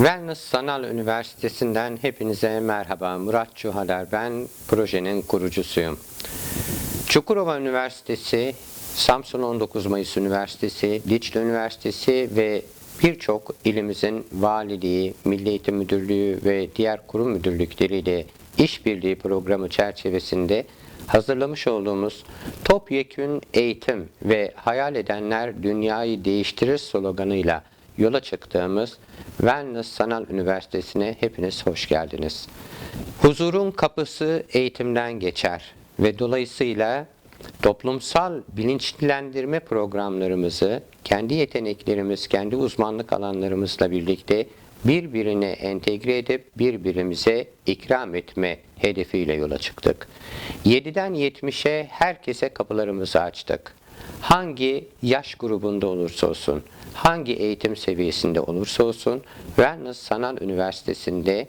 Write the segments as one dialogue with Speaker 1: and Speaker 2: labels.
Speaker 1: Wellness Sanal Üniversitesi'nden hepinize merhaba. Murat Çuhader ben, projenin kurucusuyum. Çukurova Üniversitesi, Samsun 19 Mayıs Üniversitesi, Diçli Üniversitesi ve birçok ilimizin valiliği, Milli Eğitim Müdürlüğü ve diğer kurum müdürlükleriyle işbirliği programı çerçevesinde hazırlamış olduğumuz Topyekün Eğitim ve Hayal Edenler Dünyayı Değiştirir sloganıyla yola çıktığımız Wellness Sanal Üniversitesi'ne hepiniz hoş geldiniz. Huzurun kapısı eğitimden geçer ve dolayısıyla toplumsal bilinçlendirme programlarımızı kendi yeteneklerimiz, kendi uzmanlık alanlarımızla birlikte birbirine entegre edip birbirimize ikram etme hedefiyle yola çıktık. 7'den 70'e herkese kapılarımızı açtık. Hangi yaş grubunda olursa olsun, hangi eğitim seviyesinde olursa olsun, Wellness Sanal Üniversitesi'nde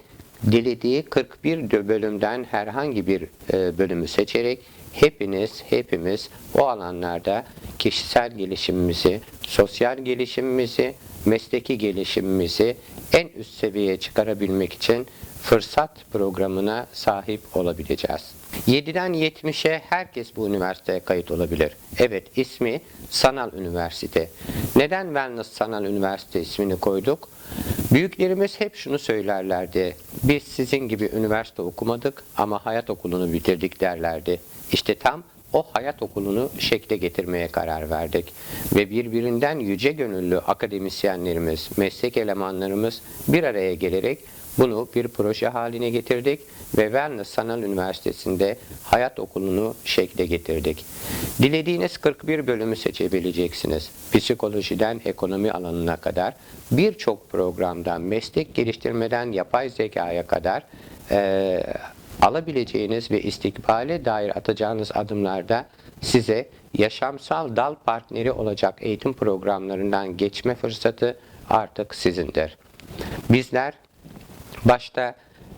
Speaker 1: dilediği 41 bölümden herhangi bir e, bölümü seçerek hepiniz, hepimiz o alanlarda kişisel gelişimimizi, sosyal gelişimimizi, mesleki gelişimimizi en üst seviyeye çıkarabilmek için fırsat programına sahip olabileceğiz. 7'den 70'e herkes bu üniversiteye kayıt olabilir. Evet ismi Sanal Üniversite. Neden Wellness Sanal Üniversite ismini koyduk? Büyüklerimiz hep şunu söylerlerdi. Biz sizin gibi üniversite okumadık ama hayat okulunu bitirdik derlerdi. İşte tam o hayat okulunu şekle getirmeye karar verdik. Ve birbirinden yüce gönüllü akademisyenlerimiz, meslek elemanlarımız bir araya gelerek bunu bir proje haline getirdik ve Wellness Sanal Üniversitesi'nde hayat okulunu şekle getirdik. Dilediğiniz 41 bölümü seçebileceksiniz. Psikolojiden ekonomi alanına kadar birçok programdan, meslek geliştirmeden yapay zekaya kadar e, alabileceğiniz ve istikbale dair atacağınız adımlarda size yaşamsal dal partneri olacak eğitim programlarından geçme fırsatı artık sizindir. Bizler başta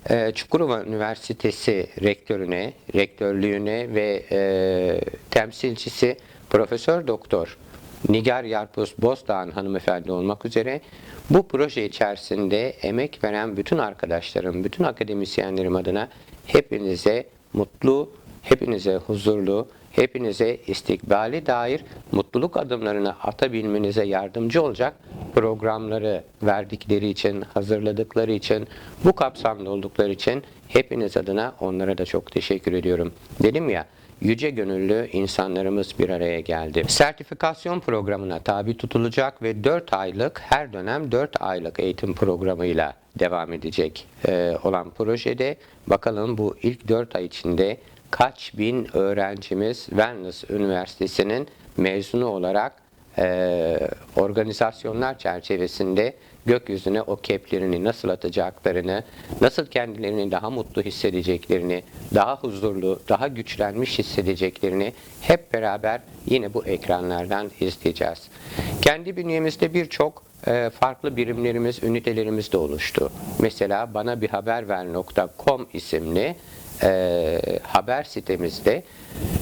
Speaker 1: e, Çukurova Üniversitesi rektörüne, rektörlüğüne ve e, temsilcisi Profesör Doktor Nigar Yarpuz Bozdağ'ın hanımefendi olmak üzere bu proje içerisinde emek veren bütün arkadaşlarım, bütün akademisyenlerim adına hepinize mutlu, hepinize huzurlu, hepinize istikbali dair mutluluk adımlarını atabilmenize yardımcı olacak programları verdikleri için, hazırladıkları için, bu kapsamda oldukları için hepiniz adına onlara da çok teşekkür ediyorum. Dedim ya, yüce gönüllü insanlarımız bir araya geldi. Sertifikasyon programına tabi tutulacak ve 4 aylık, her dönem 4 aylık eğitim programıyla devam edecek e, olan projede bakalım bu ilk 4 ay içinde kaç bin öğrencimiz Wellness Üniversitesi'nin mezunu olarak e, organizasyonlar çerçevesinde gökyüzüne o keplerini nasıl atacaklarını, nasıl kendilerini daha mutlu hissedeceklerini, daha huzurlu, daha güçlenmiş hissedeceklerini hep beraber yine bu ekranlardan izleyeceğiz. Kendi bünyemizde birçok e, farklı birimlerimiz, ünitelerimiz de oluştu. Mesela bana bir haber ver.com isimli e, haber sitemizde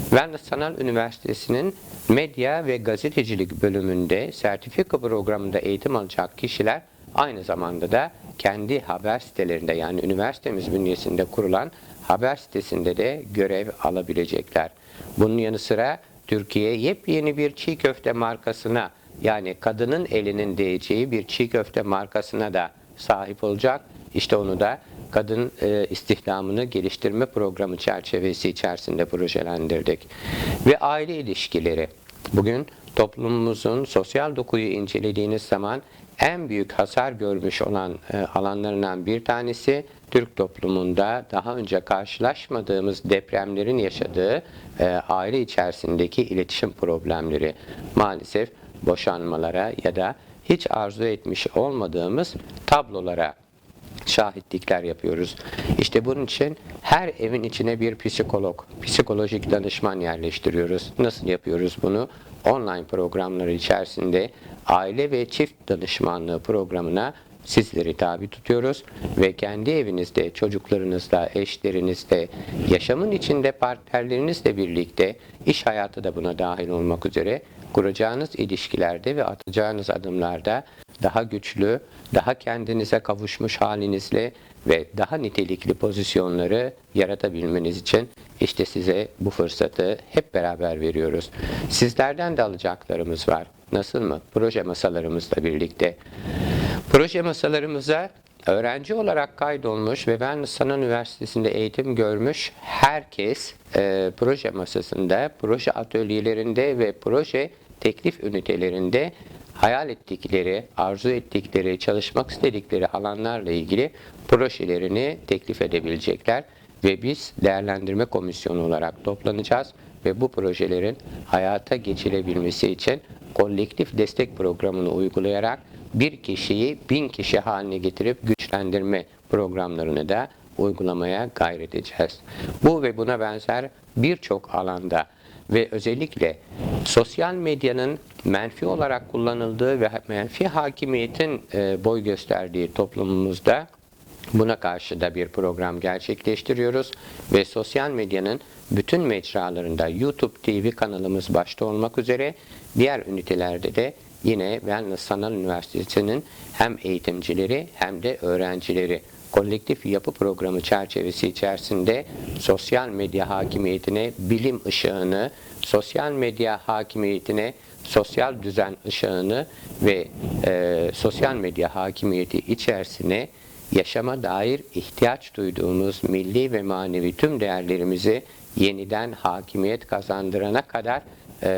Speaker 1: Wellness Sanal Üniversitesi'nin medya ve gazetecilik bölümünde sertifika programında eğitim alacak kişiler aynı zamanda da kendi haber sitelerinde yani üniversitemiz bünyesinde kurulan haber sitesinde de görev alabilecekler. Bunun yanı sıra Türkiye yepyeni bir çiğ köfte markasına yani kadının elinin değeceği bir çiğ köfte markasına da sahip olacak. İşte onu da kadın e, istihdamını geliştirme programı çerçevesi içerisinde projelendirdik. Ve aile ilişkileri. Bugün toplumumuzun sosyal dokuyu incelediğiniz zaman en büyük hasar görmüş olan e, alanlarından bir tanesi Türk toplumunda daha önce karşılaşmadığımız depremlerin yaşadığı e, aile içerisindeki iletişim problemleri. Maalesef boşanmalara ya da hiç arzu etmiş olmadığımız tablolara şahitlikler yapıyoruz. İşte bunun için her evin içine bir psikolog, psikolojik danışman yerleştiriyoruz. Nasıl yapıyoruz bunu? Online programları içerisinde aile ve çift danışmanlığı programına sizleri tabi tutuyoruz ve kendi evinizde, çocuklarınızla, eşlerinizle, yaşamın içinde partnerlerinizle birlikte iş hayatı da buna dahil olmak üzere kuracağınız ilişkilerde ve atacağınız adımlarda daha güçlü, daha kendinize kavuşmuş halinizle ve daha nitelikli pozisyonları yaratabilmeniz için işte size bu fırsatı hep beraber veriyoruz. Sizlerden de alacaklarımız var. Nasıl mı? Proje masalarımızla birlikte. Proje masalarımıza öğrenci olarak kaydolmuş ve ben Sanat Üniversitesi'nde eğitim görmüş herkes e, proje masasında, proje atölyelerinde ve proje teklif ünitelerinde hayal ettikleri, arzu ettikleri, çalışmak istedikleri alanlarla ilgili projelerini teklif edebilecekler ve biz değerlendirme komisyonu olarak toplanacağız ve bu projelerin hayata geçirebilmesi için kolektif destek programını uygulayarak bir kişiyi bin kişi haline getirip güçlendirme programlarını da uygulamaya gayret edeceğiz. Bu ve buna benzer birçok alanda ve özellikle sosyal medyanın menfi olarak kullanıldığı ve menfi hakimiyetin e, boy gösterdiği toplumumuzda Buna karşı da bir program gerçekleştiriyoruz. Ve sosyal medyanın bütün mecralarında YouTube TV kanalımız başta olmak üzere diğer ünitelerde de yine Wellness Sanal Üniversitesi'nin hem eğitimcileri hem de öğrencileri kolektif yapı programı çerçevesi içerisinde sosyal medya hakimiyetine bilim ışığını, sosyal medya hakimiyetine sosyal düzen ışığını ve e, sosyal medya hakimiyeti içerisine yaşama dair ihtiyaç duyduğumuz milli ve manevi tüm değerlerimizi yeniden hakimiyet kazandırana kadar e,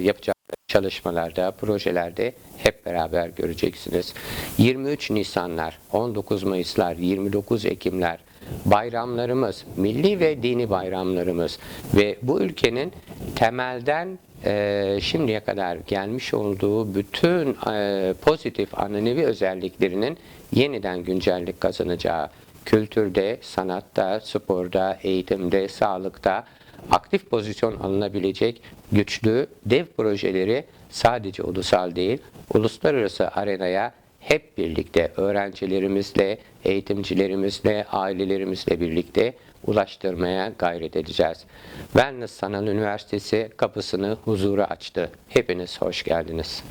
Speaker 1: yapacak çalışmalarda, projelerde hep beraber göreceksiniz. 23 Nisanlar, 19 Mayıslar, 29 Ekimler, bayramlarımız, milli ve dini bayramlarımız ve bu ülkenin temelden e, şimdiye kadar gelmiş olduğu bütün e, pozitif ananevi özelliklerinin yeniden güncellik kazanacağı kültürde, sanatta, sporda, eğitimde, sağlıkta aktif pozisyon alınabilecek güçlü dev projeleri sadece ulusal değil, uluslararası arenaya hep birlikte öğrencilerimizle, eğitimcilerimizle, ailelerimizle birlikte ulaştırmaya gayret edeceğiz. Wellness Sanal Üniversitesi kapısını huzura açtı. Hepiniz hoş geldiniz.